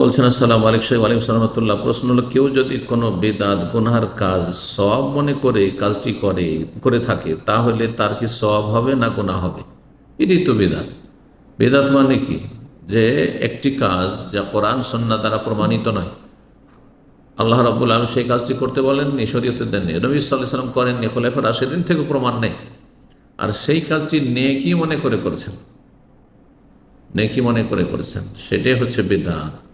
বলছেন, আসসালাম আলিক সাহেব আলিম সালামতুল্লাহ প্রশ্ন হলো, কেউ যদি কোনো বেদাত, গুনহার কাজ সব মনে করে কাজটি করে করে থাকে, তাহলে তার কি সব হবে না গুনাহ হবে? এটাই তো বেদাত। বেদাত মানে কি? যে একটি কাজ যা কোরআন সন্না দ্বারা প্রমাণিত নয়। আল্লাহ রাবুল আলম সেই কাজটি করতে বলেননি, শরীয়তে দেননি। নবী সাল্লাহ সাল্লাম করেননি খোলাফার সেদিন থেকে প্রমাণ নেই। আর সেই কাজটি নেকি মনে করে করছেন। নেকি মনে করে করেছেন। সেটাই হচ্ছে বেদাত।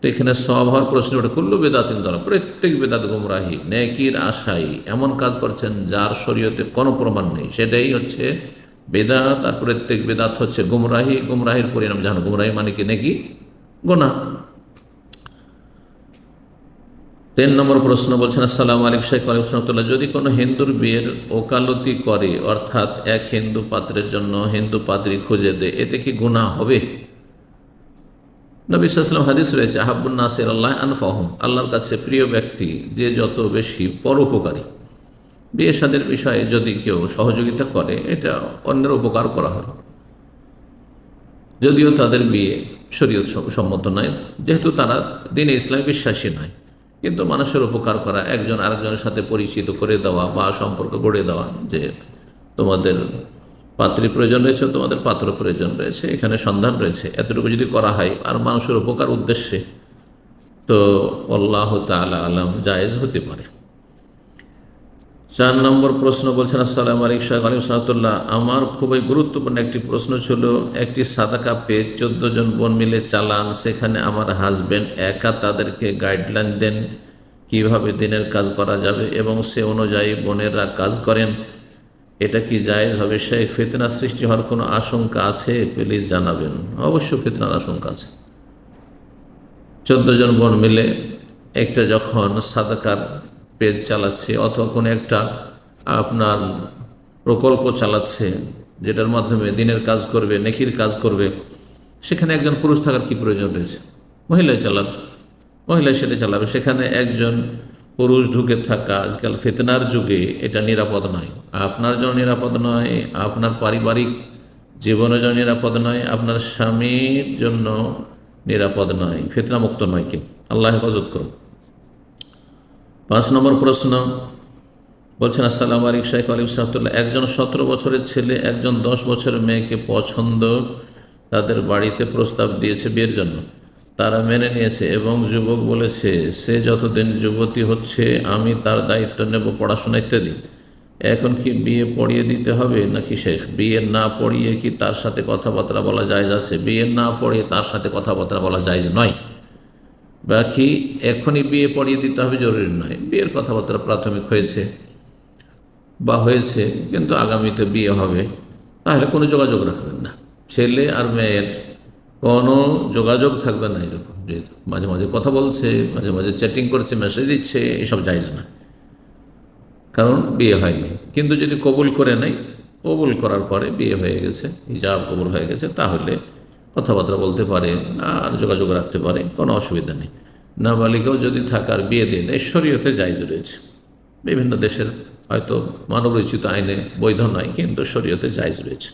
তো এখানে সব হওয়ার প্রশ্ন ওটা কুল্লু বেদাতিন দ্বারা প্রত্যেক বেদাত গুমরাহি, নেকির আশাই, এমন কাজ করছেন যার শরীয়তে কোনো প্রমাণ নেই। সেটাই হচ্ছে বেদাত, আর প্রত্যেক বেদাত হচ্ছে গুমরাহি। গুমরাহির পরিণাম জানো? গুমরাহি মানে কি? নেকি? গোনা তিন নম্বর প্রশ্ন বলছেন, আসসালাম আলিক শেখ আলিমতুল্লাহ যদি কোনো হিন্দুর বিয়ের ওকালতি করে, অর্থাৎ এক হিন্দু পাত্রের জন্য হিন্দু পাত্রী খুঁজে দেয়, এতে কি গুণা হবে? নবী সাল্লাম হাদিস রয়েছে আহাবুল নাসির আল্লাহ আনফাহম। আল্লাহর কাছে প্রিয় ব্যক্তি যে যত বেশি পরোপকারী। বিয়ে সাদের বিষয়ে যদি কেউ সহযোগিতা করে, এটা অন্যের উপকার করা হয়। যদিও তাদের বিয়ে শরীয়ত সম্মত নয়, যেহেতু তারা দিনে ইসলামে বিশ্বাসী নয়। কিন্তু মানুষের উপকার করা, একজন আরেকজনের সাথে পরিচিত করে দেওয়া বা সম্পর্ক গড়ে দেওয়া, যে তোমাদের পাত্রী প্রয়োজন রয়েছে, তোমাদের পাত্র প্রয়োজন রয়েছে, এখানে সন্ধান রয়েছে। এতটুকু যদি করা হয়, আর মানুষের উপকার উদ্দেশ্যে, তো আল্লাহ তালা আলাম, জায়েজ হতে পারে। চার নম্বর প্রশ্ন বলছেন, আসসালাম আলিক শাহ আলিম সাহতুল্লাহ আমার খুবই গুরুত্বপূর্ণ একটি প্রশ্ন ছিল, একটি সাদা কাপে চোদ্দ জন বোন মিলে চালান, সেখানে আমার হাজব্যান্ড একা তাদেরকে গাইডলাইন দেন, কীভাবে দিনের কাজ করা যাবে, এবং সে অনুযায়ী বোনেরা কাজ করেন। এটা কি জায়েজ হবে? শেখ ফেতনা সৃষ্টি হওয়ার কোনো আশঙ্কা আছে? প্লিজ জানাবেন। অবশ্য ফেতনার আশঙ্কা আছে। চোদ্দ জন বোন মিলে একটা যখন সাদাকার পেজ চালাচ্ছে অথবা কোনো একটা আপনার প্রকল্প চালাচ্ছে, যেটার মাধ্যমে দিনের কাজ করবে, নেকির কাজ করবে, সেখানে একজন পুরুষ থাকার কি প্রয়োজন রয়েছে? মহিলাই চালাবে। মহিলা সেটা চালাবে। সেখানে একজন পুরুষ ঢুকে থাকা, আজকাল ফেতনার যুগে এটা নিরাপদ নয়। আপনার জন্য নিরাপদ নয়, আপনার পারিবারিক জীবনের জন্য নিরাপদ নয়, আপনার স্বামীর জন্য নিরাপদ নয়। ফেতনামুক্ত নয় কেউ। আল্লাহ হেফাজত করুন। পাঁচ নম্বর প্রশ্ন। বলছেন, আসসালাম আলিক শাইখ আলিম সাহতুল্লাহ একজন সতেরো বছরের ছেলে, একজন দশ বছরের মেয়েকে পছন্দ তাদের বাড়িতে প্রস্তাব দিয়েছে বিয়ের জন্য। তারা মেনে নিয়েছে এবং যুবক বলেছে, সে যতদিন যুবতী হচ্ছে, আমি তার দায়িত্ব নেব পড়াশোনা ইত্যাদি। এখন কি বিয়ে পড়িয়ে দিতে হবে নাকি শেখ? বিয়ে না পড়িয়ে কি তার সাথে কথাবার্তা বলা যায় আছে? বিয়ে না পড়িয়ে তার সাথে কথাবার্তা বলা যায় নয়। বাকি এখনই বিয়ে পড়িয়ে দিতে হবে জরুরি নয়। বিয়ের কথাবার্তা প্রাথমিক হয়েছে বা হয়েছে, কিন্তু আগামীতে বিয়ে হবে, তাহলে কোনো যোগাযোগ রাখবেন না। ছেলে আর মেয়ের কোনো যোগাযোগ থাকবে না এরকম, যে মাঝে মাঝে কথা বলছে, মাঝে মাঝে চ্যাটিং করছে মেসেজ দিচ্ছে, এসব যাইজ না। কারণ বিয়ে হয়নি। কিন্তু যদি কবুল করে নেই, কবুল করার পরে বিয়ে হয়ে গেছে, হিজাব কবুল হয়ে গেছে, তাহলে কথাবার্তা বলতে পারে আর যোগাযোগ রাখতে পারে, কোনো অসুবিধা নেই। নাবালিকাও যদি থাকার বিয়ে দিয়ে দেয়, শরীয়তে জায়জ রয়েছে। বিভিন্ন দেশের হয়তো মানবরচিত আইনে বৈধ নয়, কিন্তু শরীয়তে জায়জ রয়েছে।